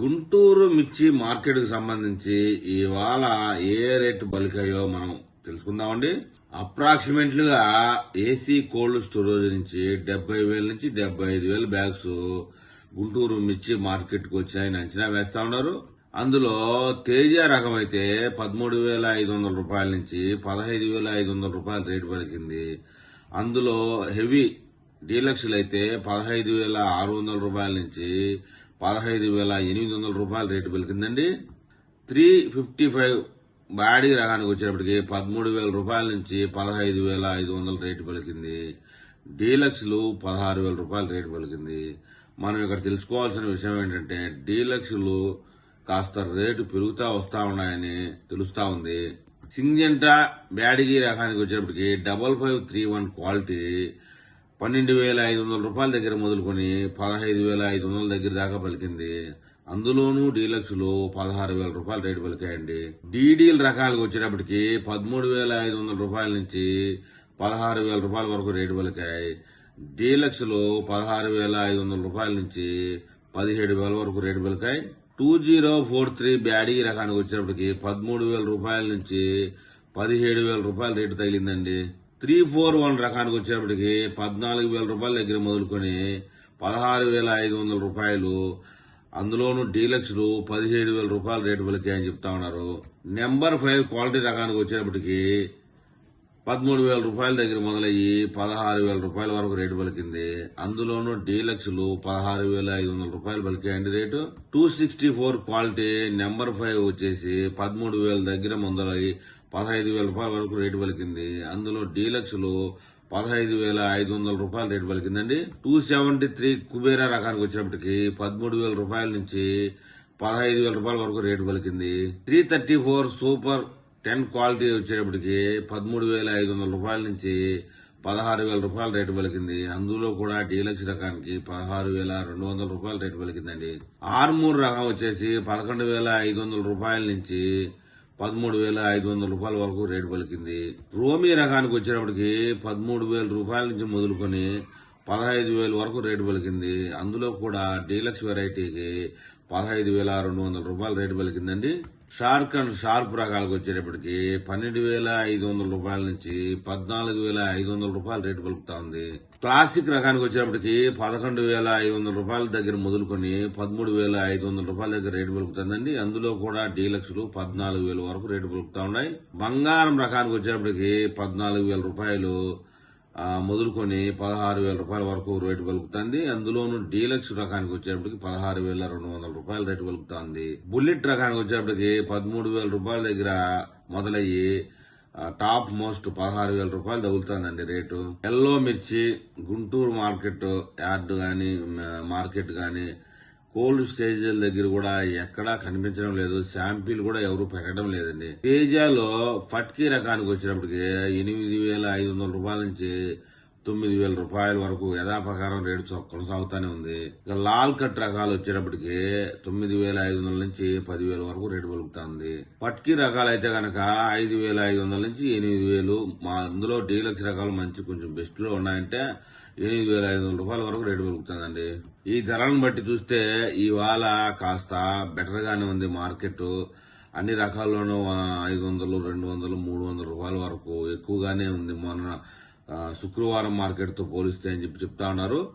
గుంటూరు మిర్చి మార్కెట్కు సంబంధించి ఇవాళ ఏ రేటు బలికాయో మనం తెలుసుకుందామండి. అప్రాక్సిమేట్లీగా ఏసీ కోల్డ్ స్టోరేజ్ నుంచి డెబ్బై వేల నుంచి డెబ్బై ఐదు వేల బ్యాగ్స్ గుంటూరు మిర్చి మార్కెట్కు వచ్చాయని అంచనా వేస్తా ఉన్నారు. అందులో తేజ రకం అయితే పదమూడు వేల ఐదు వందల రూపాయల నుంచి పదహైదు వేల ఐదు వందల రూపాయల రేటు పలికింది. అందులో హెవీ డీలక్స్లు అయితే పదహైదు వేల ఆరు వందల రూపాయల నుంచి పదహైదు వేల ఎనిమిది వందల రూపాయల రేటు పెరిగిందండి త్రీ ఫిఫ్టీ ఫైవ్ బాడీ రకానికి వచ్చేటప్పటికి పదమూడు వేల రూపాయల నుంచి పదహైదు వేల ఐదు వందల రేటు పలికింది. డీలక్స్లు పదహారు వేల రూపాయల రేటు పలికింది. మనం ఇక్కడ తెలుసుకోవాల్సిన విషయం ఏంటంటే డీలక్స్లు కాస్త రేటు పెరుగుతూ వస్తూ ఉన్నాయని తెలుస్తూ ఉంది. సింజంటా బ్యాడిగి రకానికి వచ్చేటప్పటికి double five three one quality పన్నెండు వేల ఐదు వందల రూపాయల దగ్గర మొదలుకొని పదహైదు వేల ఐదు వందల దగ్గర దాకా పలికింది. అందులోనూ డీలక్స్లో పదహారు వేల రూపాయల రేటు పలికాయండి. డీడీల రకాలకు వచ్చేటప్పటికి పదమూడు వేల ఐదు వందల రూపాయల నుంచి పదహారు వేల రూపాయల వరకు రేటు పలికాయి. డీలక్స్లో పదహారు వేల ఐదు వందల రూపాయల నుంచి పదిహేడు వేల వరకు రేటు పలికాయి. టూ జీరో ఫోర్ త్రీ బ్యాడీ రకానికి వచ్చేటప్పటికి పదమూడు వేల రూపాయల నుంచి పదిహేడు వేల రూపాయల రేటు తగిలిందండి. త్రీ ఫోర్ వన్ రకానికి వచ్చేప్పటికి పద్నాలుగు వేల రూపాయల దగ్గర మొదలుకొని పదహారు వేల ఐదు వందల రూపాయలు అందులోనూ డీలక్స్లు పదిహేడు వేల రూపాయల రేటు పలికాయని చెప్తా ఉన్నారు. నెంబర్ ఫైవ్ క్వాలిటీ రకానికి వచ్చేటప్పటికి పదమూడు వేల రూపాయల దగ్గర మొదలయ్యి పదహారు వేల రూపాయల వరకు రేటు పలికింది. అందులోనూ డీలక్స్లు పదహారు వేల ఐదు వందల రూపాయలు పలికాయండి rate. Two sixty four quality number five వచ్చేసి పదమూడు వేల దగ్గర మొదలయ్యి పదహైదు వేల రూపాయల వరకు రేటు పలికింది. అందులో డీలక్స్లు పదహైదు వేల ఐదు వందల రూపాయల రేటు పలికిందండి. టూ సెవెంటీ త్రీ కుబేరా రకానికి వచ్చేటప్పటికి పదమూడు వేల రూపాయల నుంచి పదహైదు వేల రూపాయల వరకు రేటు పలికింది. Three thirty four super ten quality వచ్చేటప్పటికి పదమూడు వేల ఐదు వందల రూపాయల నుంచి పదహారు వేల రూపాయల రేటు పలికింది. అందులో కూడా డీలక్స్ రకానికి పదహారు వేల రెండు వందల రూపాయల రేటు పలికిందండి. ఆర్మూర్ రకం వచ్చేసి పదకొండు వేల ఐదు వందల రూపాయల నుంచి పదమూడు వేల ఐదు వందల రూపాయల వరకు రేటు పలికింది. రోమీ రకానికి వచ్చేటప్పటికి పదమూడు వేల రూపాయల నుంచి మొదలుకొని పదహైదు వేల వరకు రేటు పలికింది. అందులో కూడా డీలక్స్ వెరైటీకి పదహైదు వేల రెండు వందల రూపాయలు రేటు పలికిందండి. షార్క్ అండ్ షార్ప్ రకాలకు వచ్చేటప్పటికి పన్నెండు వేల ఐదు వందల రూపాయల నుంచి పద్నాలుగు వేల ఐదు వందల రూపాయలు రేటు పలుకుతా ఉంది. క్లాసిక్ రకానికి వచ్చేటప్పటికి పదకొండు వేల ఐదు వందల రూపాయల దగ్గర మొదలుకొని పదమూడు వేల ఐదు వందల రూపాయల దగ్గర రేటు పలుకుతుందండి. అందులో కూడా డీలక్స్లు పద్నాలుగు వేల వరకు రేటు పలుకుతా ఉన్నాయి. బంగారం రకానికి వచ్చేటప్పటికి పద్నాలుగు వేల రూపాయలు మొదలుకొని పదహారు వేల రూపాయల వరకు రేటు పలుకుతుంది. అందులోనూ డీలక్స్ రకానికి వచ్చేటప్పటికి పదహారు వేల రెండు వందల రూపాయల రేటు పలుకుతుంది. బుల్లెట్ రకానికి వచ్చేటప్పటికి పదమూడు వేల రూపాయల దగ్గర మొదలయ్యి టాప్ మోస్ట్ పదహారు వేల రూపాయలు తగులుతుందండి రేటు. ఎల్లో మిర్చి గుంటూరు మార్కెట్ యార్డ్ గాని మార్కెట్ కానీ కోల్డ్ స్టేజ్ల దగ్గర కూడా ఎక్కడా కనిపించడం లేదు. శాంపిల్ కూడా ఎవరు పెట్టడం లేదండి. తేజాలో ఫట్కీ రకానికి వచ్చినప్పటికి ఎనిమిది వేల ఐదు వందల రూపాయల నుంచి తొమ్మిది వేల రూపాయల వరకు యథాప్రకారం రేటు కొనసాగుతూనే ఉంది. ఇక లాల్ కట్ రకాలు వచ్చేటప్పటికి తొమ్మిది వేల ఐదు వందల నుంచి పదివేల వరకు రేటు పలుకుతుంది. పట్కీ రకాలు అయితే కనుక ఐదు వేల ఐదు వందల నుంచి ఎనిమిది వేలు మా అందులో డీలక్స్ రకాలు మంచి కొంచెం బెస్ట్లో ఉన్నాయంటే ఎనిమిది వేల ఐదు వందల రూపాయల వరకు రేటు పలుకుతుందండి. ఈ ధరలను బట్టి చూస్తే ఇవాళ కాస్త బెటర్గానే ఉంది మార్కెట్. అన్ని రకాల్లోనూ ఐదు వందలు రెండు వందలు మూడు వందల రూపాయల వరకు ఎక్కువగానే ఉంది. మొన్న శుక్రవారం మార్కెట్తో పోలిస్తే అని చెప్పి చెప్తా ఉన్నారు.